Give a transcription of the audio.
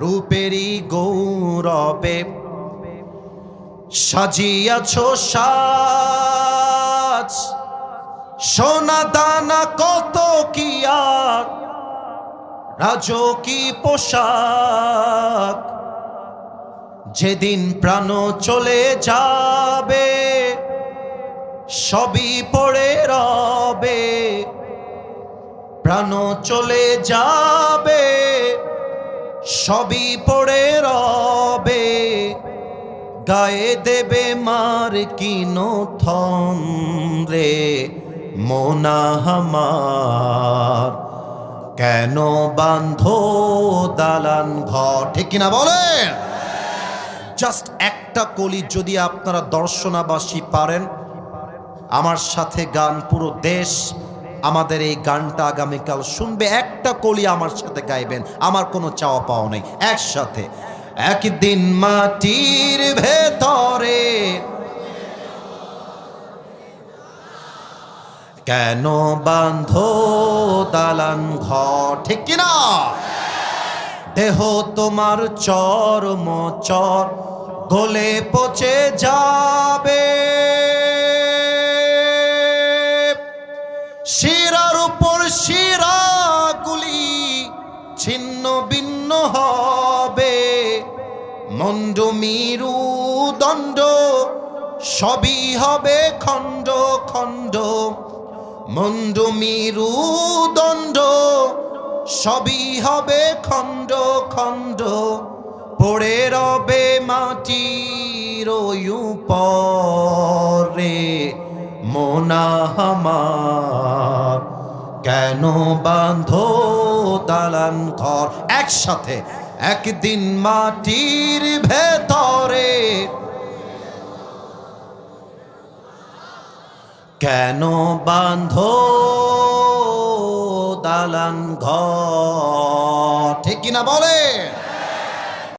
রূপেরই গৌরবে সাজিয়াছ সাজ। সোনা দানা কত কি আর রাজকি পোশাক? যেদিন প্রাণ চলে যাবে, সবই পড়ে রবে। প্রাণ চলে যাবে। সবই পড়ে রবে, গায়ে দেবে মার কিনো থন রে মোনাহামার কেন বান্ধো দালান ঘর? ঠিক কিনা বলেন? জাস্ট একটা কলি যদি আপনারা দর্শনাবাসী পারেন, আমার সাথে গান পুরো দেশ আমাদের এই গানটা আগামীকাল শুনবে, একটা কলি আমার সাথে গাইবেন, আমার কোনো চাওয়া পাওয়া নেই, একসাথে। একদিন মাটির ভেতরে কেন বান্ধো দালান ঘর? ঠিক কিনা? দেহ তোমার চর, গলে পচে যাবে। মন্ড মিরু দণ্ড, সবই হবে খণ্ড খণ্ড। মন্ড মিরু দণ্ড, সবই হবে খণ্ড খণ্ড। পড়ে রবে মাটির পরে মোনাহামার কেন বাঁধো দালান ঘর? একসাথে একদিন মাটির ভেতরে কেন বাঁধো দালান ঘর? ঠিক কিনা বলে?